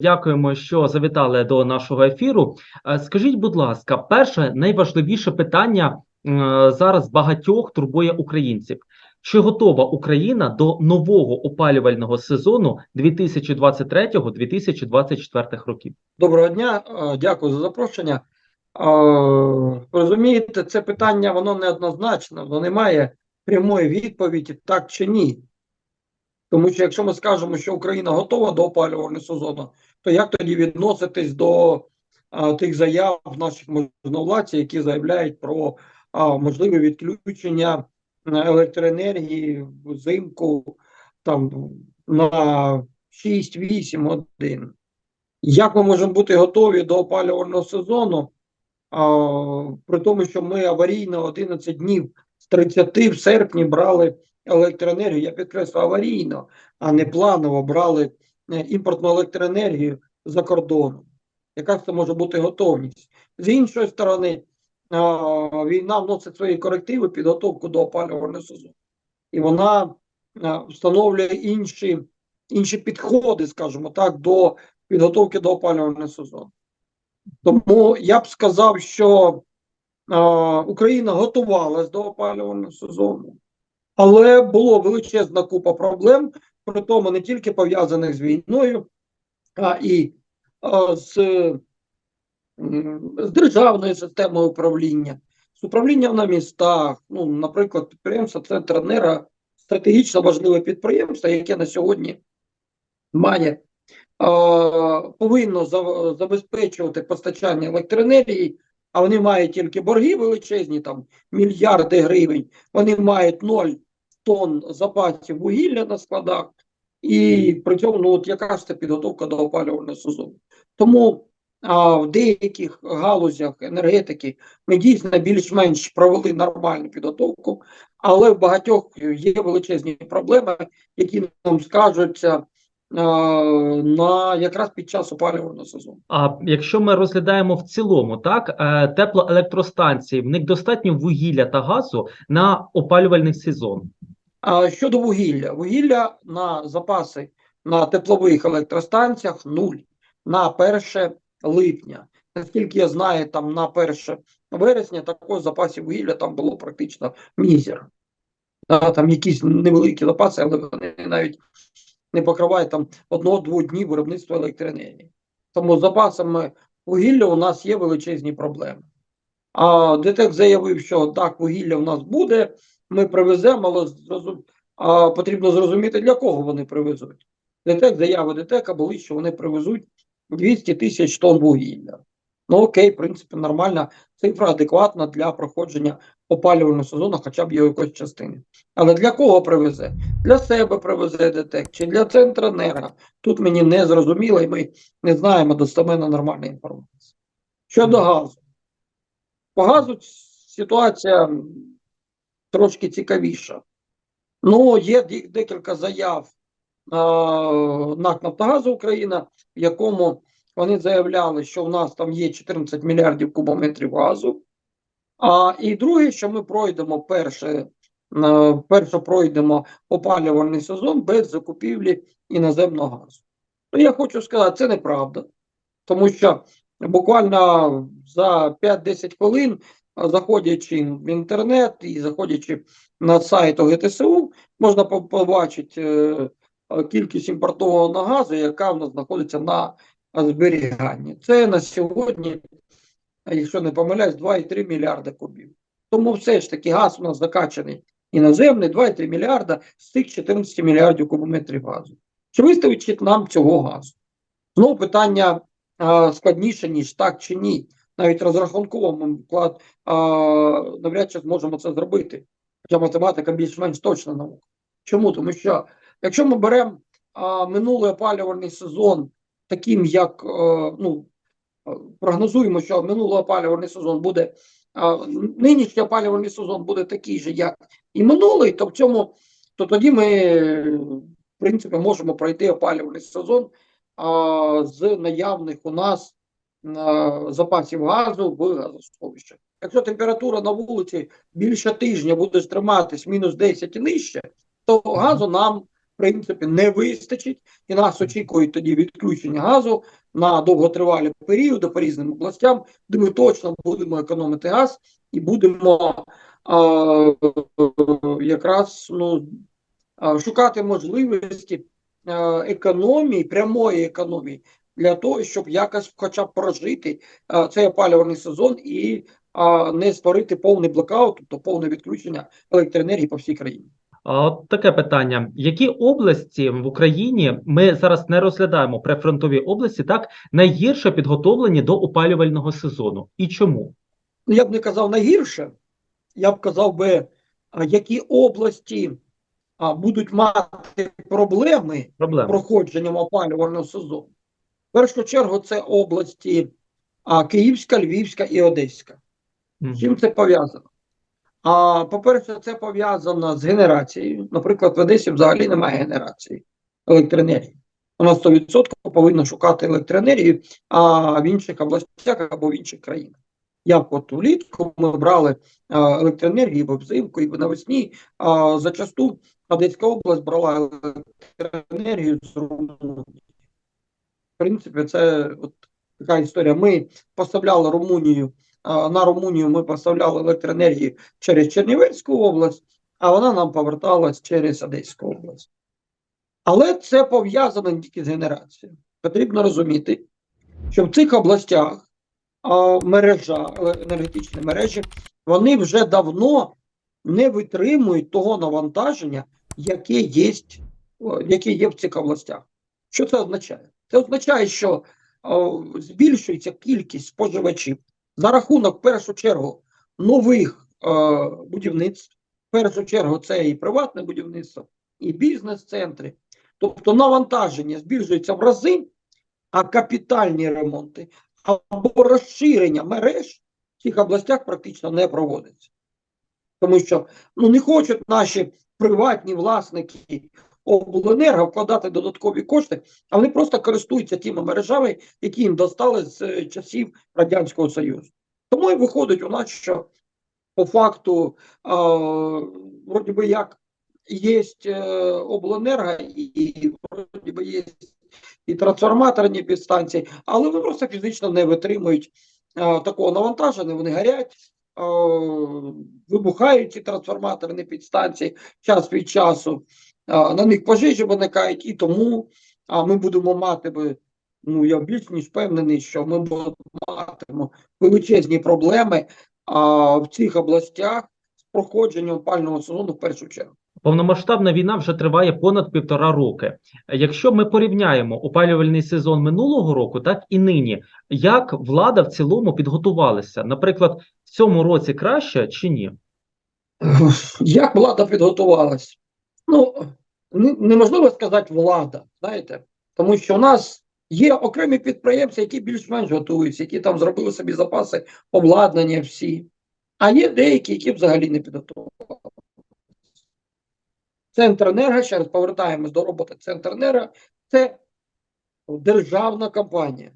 Дякуємо, що завітали до нашого ефіру. Е, Скажіть, будь ласка, перше найважливіше питання е, зараз багатьох турбує українців. Чи готова Україна до нового опалювального сезону 2023-2024 років? Доброго дня, е, дякую за запрошення. Розумієте, це питання воно неоднозначне, воно не має прямої відповіді так чи ні. Тому що якщо ми скажемо, що Україна готова до опалювального сезону, то як тоді відноситись до а, тих заяв наших можновладців, які заявляють про а, можливе відключення електроенергії взимку там на 6-8 годин? Як ми можемо бути готові до опалювального сезону, а, при тому, що ми аварійно 11 днів з 30 в серпні брали електроенергію, я підкреслю аварійно, а не планово брали імпортну електроенергію за кордоном. Яка це може бути готовність? З іншої сторони, війна вносить свої корективи, підготовку до опалювального сезону. І вона встановлює інші, інші підходи, скажімо так, до підготовки до опалювального сезону. Тому я б сказав, що Україна готувалась до опалювального сезону, але було величезна купа проблем, при тому не тільки пов'язаних з війною, а і з, з державною системою управління, з управлінням на містах. Ну, наприклад, підприємство Центренера стратегічно важливе підприємство, яке на сьогодні має повинно забезпечувати постачання електроенергії, а вони мають тільки борги величезні, там мільярди гривень. Вони мають 0 тонн запасів вугілля на складах, і при цьому ну, от яка ж це підготовка до опалювального сезону. Тому а, в деяких галузях енергетики ми дійсно більш-менш провели нормальну підготовку, але в багатьох є величезні проблеми, які нам скажуться на якраз під час опалювального сезону. А якщо ми розглядаємо в цілому, так е, теплоелектростанції, в них достатньо вугілля та газу на опалювальний сезон. А щодо вугілля, вугілля на запаси на теплових електростанціях нуль на 1 липня. Наскільки я знаю, там на 1 вересня такого запасів вугілля там було практично мізер. Там якісь невеликі запаси, але вони навіть не покривають там одного-двох днів виробництва електроенергії. Тому з запасами вугілля у нас є величезні проблеми. А ДТЕК заявив, що так, вугілля в нас буде, ми привеземо, але зрозум... а, потрібно зрозуміти, для кого вони привезуть. ДТЕК, заяви ДТЕКа були, що вони привезуть 200 тисяч тонн вугілля. Ну окей, в принципі, нормальна цифра адекватна для проходження опалювального сезону, хоча б його якоїсь частини. Але для кого привезе? Для себе привезе ДТЕК чи для Центренерго? Тут мені не зрозуміло, і ми не знаємо достеменно нормальної інформації. Щодо газу. По газу ситуація трошки цікавіша. Ну, є декілька заяв НАК Нафтогазу Україна, в якому вони заявляли, що в нас там є 14 мільярдів кубометрів газу. А і друге, що ми пройдемо перше, перше пройдемо опалювальний сезон без закупівлі іноземного газу. Ну, я хочу сказати, це неправда, тому що буквально за 5-10 хвилин, заходячи в інтернет і заходячи на сайт ОГТСУ, можна побачити е, е, кількість імпортованого газу, яка в нас знаходиться на е, зберіганні. Це на сьогодні, якщо не помиляюсь, 2,3 мільярда кубів. Тому все ж таки газ у нас закачаний іноземний, 2,3 мільярда з цих 14 мільярдів кубометрів газу. Чи виставить нам цього газу? Знову питання а, складніше, ніж так чи ні. Навіть розрахунково вклад а, навряд чи зможемо це зробити. Хоча математика більш-менш точна наука. Чому? Тому що якщо ми беремо минулий опалювальний сезон таким, як е, ну, е, прогнозуємо, що минулий опалювальний сезон буде, а, нинішній опалювальний сезон буде такий же, як і минулий, то в цьому, то тоді ми, в принципі, можемо пройти опалювальний сезон а, з наявних у нас а, запасів газу в газосховищах. Якщо температура на вулиці більше тижня буде триматись мінус 10 і нижче, то газу нам в принципі не вистачить, і нас очікують тоді відключення газу на довготривалі періоди по різним областям, де ми точно будемо економити газ і будемо а, якраз ну, шукати можливості економії, прямої економії для того, щоб якось хоча б прожити а, цей опалювальний сезон і а, не створити повний блокаут, тобто повне відключення електроенергії по всій країні. От таке питання: які області в Україні ми зараз не розглядаємо прифронтові області, так найгірше підготовлені до опалювального сезону? І чому? Ну, я б не казав найгірше, я б казав би, які області будуть мати проблеми Проблема. проходженням опалювального сезону. В першу чергу це області а, Київська, Львівська і Одеська. З чим це пов'язано? А, по-перше, це пов'язано з генерацією. Наприклад, в Одесі взагалі немає генерації електроенергії. Вона 100% повинна шукати електроенергію а в інших областях або в інших країнах. Як от влітку ми брали а, електроенергію і взимку, і навесні. А, зачасту Одеська область брала електроенергію з Румунії. Принципі, це от така історія. Ми поставляли Румунію на Румунію ми поставляли електроенергію через Чернівецьку область, а вона нам поверталась через Одеську область. Але це пов'язано не тільки з генерацією. Потрібно розуміти, що в цих областях мережа, е, енергетичні мережі, вони вже давно не витримують того навантаження, яке є, яке є в цих областях. Що це означає? Це означає, що о, збільшується кількість споживачів за рахунок, в першу чергу, нових е, будівництв. В першу чергу, це і приватне будівництво, і бізнес-центри. Тобто навантаження збільшується в рази, а капітальні ремонти або розширення мереж в цих областях практично не проводиться. Тому що ну, не хочуть наші приватні власники обленерго вкладати додаткові кошти, а вони просто користуються тими мережами, які їм достали з е, часів Радянського Союзу. Тому і виходить у нас, що по факту, е, вроді би як є е, обленерго і вроді би є і трансформаторні підстанції, але вони просто фізично не витримують е, такого навантаження, вони горять, е, вибухають ці трансформаторні підстанції час від часу, на них пожежі виникають, і тому а ми будемо мати ну я більш ніж впевнений, що ми матимемо величезні проблеми а, в цих областях з проходженням опального сезону в першу чергу. Повномасштабна війна вже триває понад півтора роки. Якщо ми порівняємо опалювальний сезон минулого року, так і нині, як влада в цілому підготувалася? Наприклад, в цьому році краще чи ні? Як влада підготувалась? Ну, неможливо сказати влада, знаєте, тому що у нас є окремі підприємці, які більш-менш готуються, які там зробили собі запаси обладнання всі, а є деякі, які взагалі не підготували. Центренерго, ще раз повертаємось до роботи Центренерго, це державна компанія.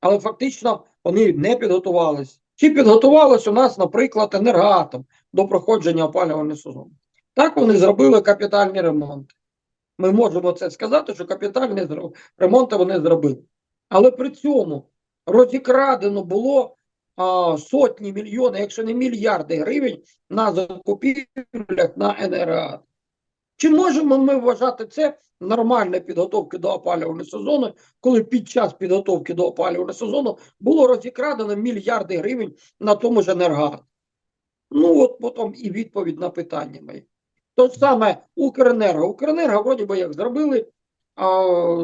Але фактично вони не підготувалися. Чи підготувалась у нас, наприклад, енергоатом до проходження опалювального сезону? Так вони зробили капітальні ремонти. Ми можемо це сказати, що капітальні ремонти вони зробили. Але при цьому розікрадено було а, сотні мільйонів, якщо не мільярди гривень на закупівлях на енергоатом. Чи можемо ми вважати це нормальною підготовки до опалювального сезону, коли під час підготовки до опалювального сезону було розікрадено мільярди гривень на тому ж енергоаті? Ну, от потім і відповідь на питання моє. То саме Укренерго. Укренерго, вроді би, як зробили, а,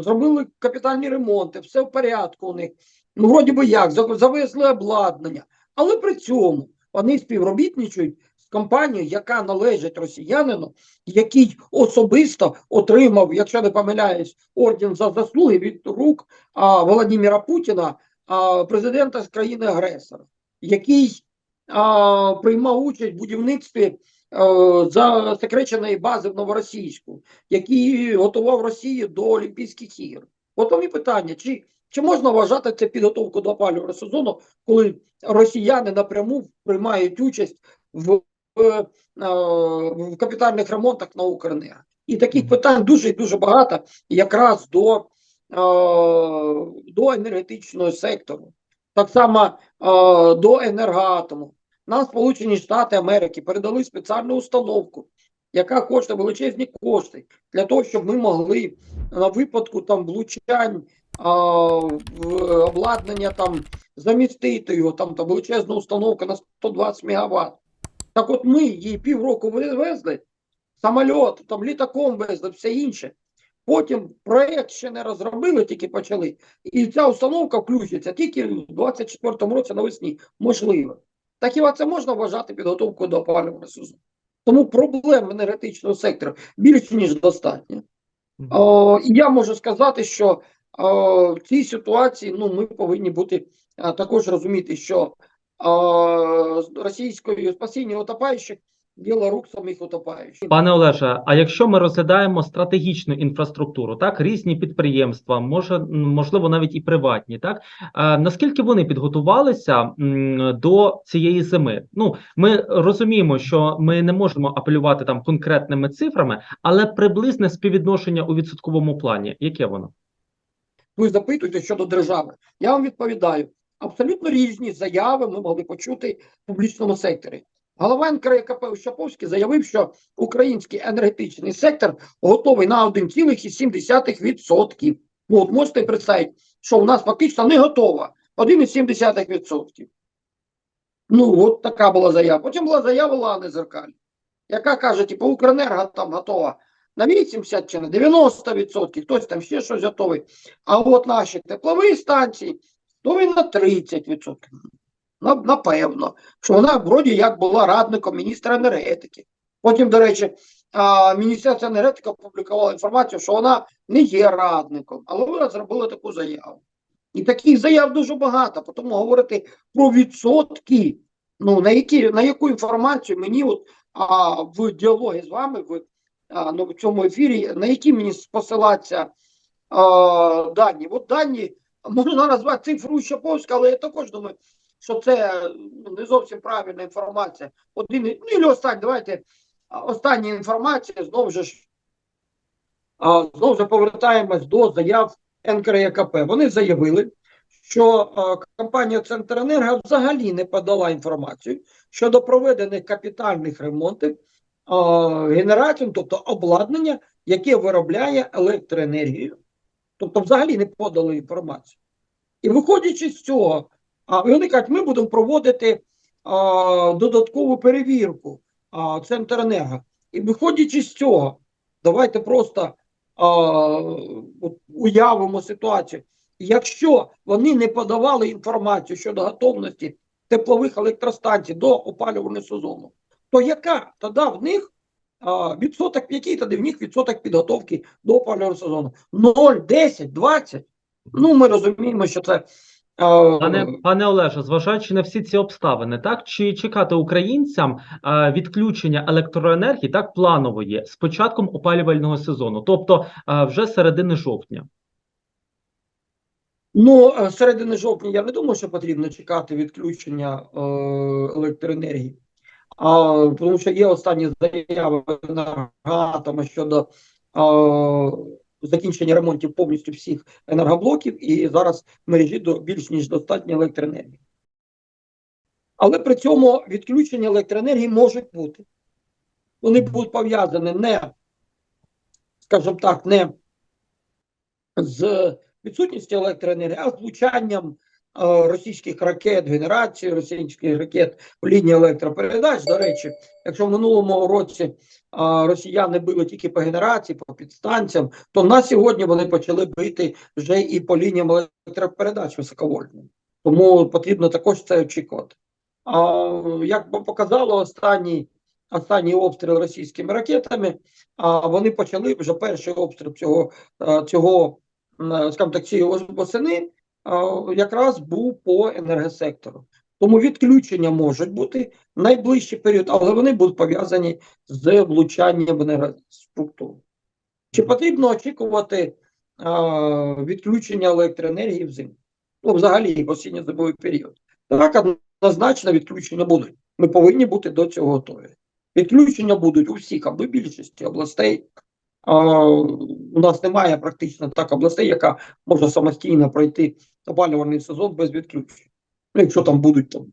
зробили капітальні ремонти, все в порядку у них. Ну, вроді би як, завезли обладнання. Але при цьому вони співробітничають з компанією, яка належить росіянину, який особисто отримав, якщо не помиляюсь, орден за заслуги від рук а, Володимира Путіна, а, президента з країни-агресора, який а, приймав участь в будівництві засекреченої бази в Новоросійську, який готував Росію до Олімпійських ігор. От вам і питання, чи, чи можна вважати це підготовку до опалювального сезону, коли росіяни напряму приймають участь в, в, е, в капітальних ремонтах на Укренерго? І таких питань дуже і дуже багато якраз до, е, до енергетичного сектору, так само е, до енергоатому. Нам Сполучені Штати Америки передали спеціальну установку, яка коштує величезні кошти для того, щоб ми могли на випадку там влучань а, в обладнання там замістити його, там та величезна установка на 120 МВт. Так от ми її півроку везли, самольот, там літаком везли, все інше. Потім проєкт ще не розробили, тільки почали. І ця установка включиться тільки в 24-му році навесні. Можливо. Так хіба це можна вважати підготовкою до опалювального сезону? Тому проблем енергетичного сектору більше, ніж достатньо. О, і я можу сказати, що о, в цій ситуації ну, ми повинні бути а, також розуміти, що о, російською спасіння утопаючих діло рук самих утопаючих. Пане Олеже, а якщо ми розглядаємо стратегічну інфраструктуру, так різні підприємства, може можливо навіть і приватні, так е, наскільки вони підготувалися м, до цієї зими? Ну ми розуміємо, що ми не можемо апелювати там конкретними цифрами, але приблизне співвідношення у відсотковому плані, яке воно? Ви запитуєте щодо держави. Я вам відповідаю. Абсолютно різні заяви ми могли почути в публічному секторі. Голова НКРКП Ущаповський заявив, що український енергетичний сектор готовий на 1,7%. Ну, от можете представити, що у нас фактично не готова 1,7%. Ну, от така була заява. Потім була заява Лани Зеркаль, яка каже, типу, Укренерго там готова на 80 чи на 90%, хтось там ще щось готовий. А от наші теплові станції готові на 30%. На- Напевно, що вона вроді як була радником міністра енергетики. Потім, до речі, Міністерство енергетики опублікувало інформацію, що вона не є радником, але вона зробила таку заяву. І таких заяв дуже багато. Тому говорити про відсотки, ну на які на яку інформацію мені от а, в діалогі з вами в, а, ну, в цьому ефірі, на які мені посилатися а, дані? От дані можна назвати цифру Щаповська, але я також думаю, що це ну, не зовсім правильна інформація. Один, ну і останній, давайте остання інформація, знову ж знову ж повертаємось до заяв НКРЕКП. Вони заявили, що компанія Центренерго взагалі не подала інформацію щодо проведених капітальних ремонтів а, генераторів, тобто обладнання, яке виробляє електроенергію. Тобто, взагалі не подали інформацію. І виходячи з цього, а вони кажуть, ми будемо проводити додаткову перевірку а, Центренерго. І виходячи з цього, давайте просто уявимо ситуацію. Якщо вони не подавали інформацію щодо готовності теплових електростанцій до опалювального сезону, то яка тоді в них а, відсоток, який тоді в них відсоток підготовки до опалювального сезону? 0, 10, 20? Ну, ми розуміємо, що це Пане пане Олеже, зважаючи на всі ці обставини, так чи чекати українцям е, відключення електроенергії так планової з початком опалювального сезону, тобто е, вже середини жовтня? Ну, е, середини жовтня я не думаю, що потрібно чекати відключення е, електроенергії. А, тому що є останні заяви енергоатома щодо е, закінчення ремонтів повністю всіх енергоблоків, і зараз в мережі до більш ніж достатньо електроенергії. Але при цьому відключення електроенергії можуть бути. Вони будуть пов'язані не, скажімо так, не з відсутністю електроенергії, а з влучанням російських ракет, генерації російських ракет в лінії електропередач. До речі, якщо в минулому році е, росіяни били тільки по генерації, по підстанціям, то на сьогодні вони почали бити вже і по лініям електропередач високовольтним. Тому потрібно також це очікувати. А, як показало останній, останній обстріл російськими ракетами, а, вони почали вже перший обстріл цього, е, цього скажімо так, цієї ос- восени а, якраз був по енергосектору. Тому відключення можуть бути в найближчий період, але вони будуть пов'язані з влучанням в енергоструктуру. Чи потрібно очікувати а, відключення електроенергії взимку? Ну, взагалі, в осінньо-зимовий період. Так, однозначно відключення будуть. Ми повинні бути до цього готові. Відключення будуть у всіх або більшості областей А, у нас немає практично так областей, яка може самостійно пройти опалювальний сезон без відключень. Ну, якщо там будуть там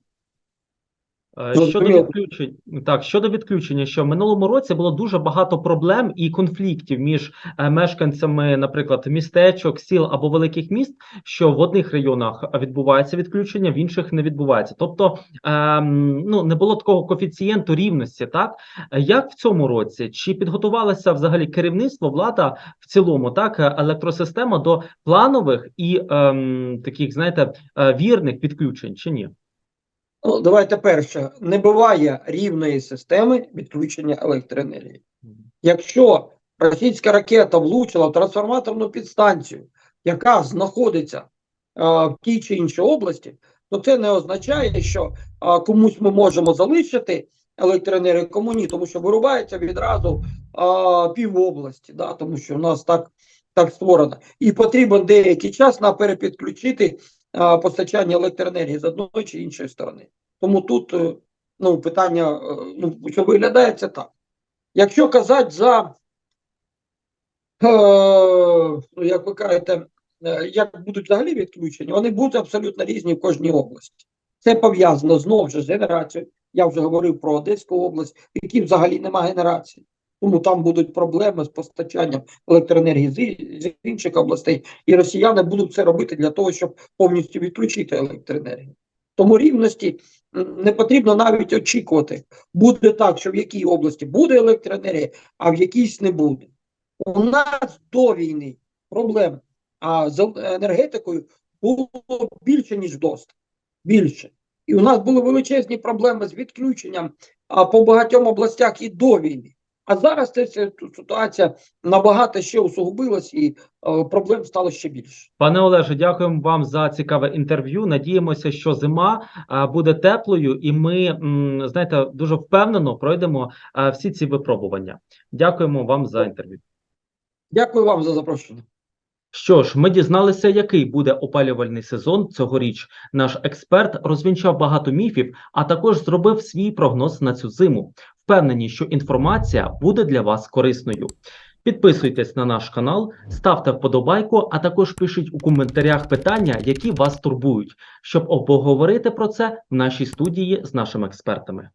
Щодо Зрозуміло. відключень, так, щодо відключення, що в минулому році було дуже багато проблем і конфліктів між е, мешканцями, наприклад, містечок, сіл або великих міст, що в одних районах відбувається відключення, в інших не відбувається. Тобто, ем, ну не було такого коефіцієнту рівності. Так Е, як в цьому році чи підготувалося взагалі керівництво, влада в цілому, так е, електросистема до планових і ем, таких, знаєте, е, вірних відключень чи ні? Ну, давайте перше, не буває рівної системи відключення електроенергії. Якщо російська ракета влучила в трансформаторну підстанцію, яка знаходиться е, в тій чи іншій області, то це не означає, що е, комусь ми можемо залишити електроенергію, кому ні, тому що вирубається відразу е, пів області, да, тому що у нас так, так створено. І потрібен деякий час на перепідключити постачання електроенергії з одної чи іншої сторони. Тому тут е, ну, питання, е, ну, що виглядає це так. Якщо казати за, е, ну, як ви кажете, як будуть взагалі відключення, вони будуть абсолютно різні в кожній області. Це пов'язано знову ж з генерацією. Я вже говорив про Одеську область, в якій взагалі немає генерації. Тому там будуть проблеми з постачанням електроенергії з, інших областей, і росіяни будуть це робити для того, щоб повністю відключити електроенергію. Тому рівності не потрібно навіть очікувати. Буде так, що в якій області буде електроенергія, а в якійсь не буде. У нас до війни проблем а, з енергетикою було більше, ніж доста. Більше. І у нас були величезні проблеми з відключенням а, по багатьом областях і до війни. А зараз ця ситуація набагато ще усугубилась і е, проблем стало ще більше. Пане Олеже, дякуємо вам за цікаве інтерв'ю. Надіємося, що зима а, буде теплою, і ми м, знаєте дуже впевнено пройдемо а, всі ці випробування. Дякуємо вам за інтерв'ю. Дякую вам за запрошення. Що ж, ми дізналися, який буде опалювальний сезон цьогоріч. Наш експерт розвінчав багато міфів, а також зробив свій прогноз на цю зиму. Впевнені, що інформація буде для вас корисною. Підписуйтесь на наш канал, ставте вподобайку, а також пишіть у коментарях питання, які вас турбують, щоб обговорити про це в нашій студії з нашими експертами.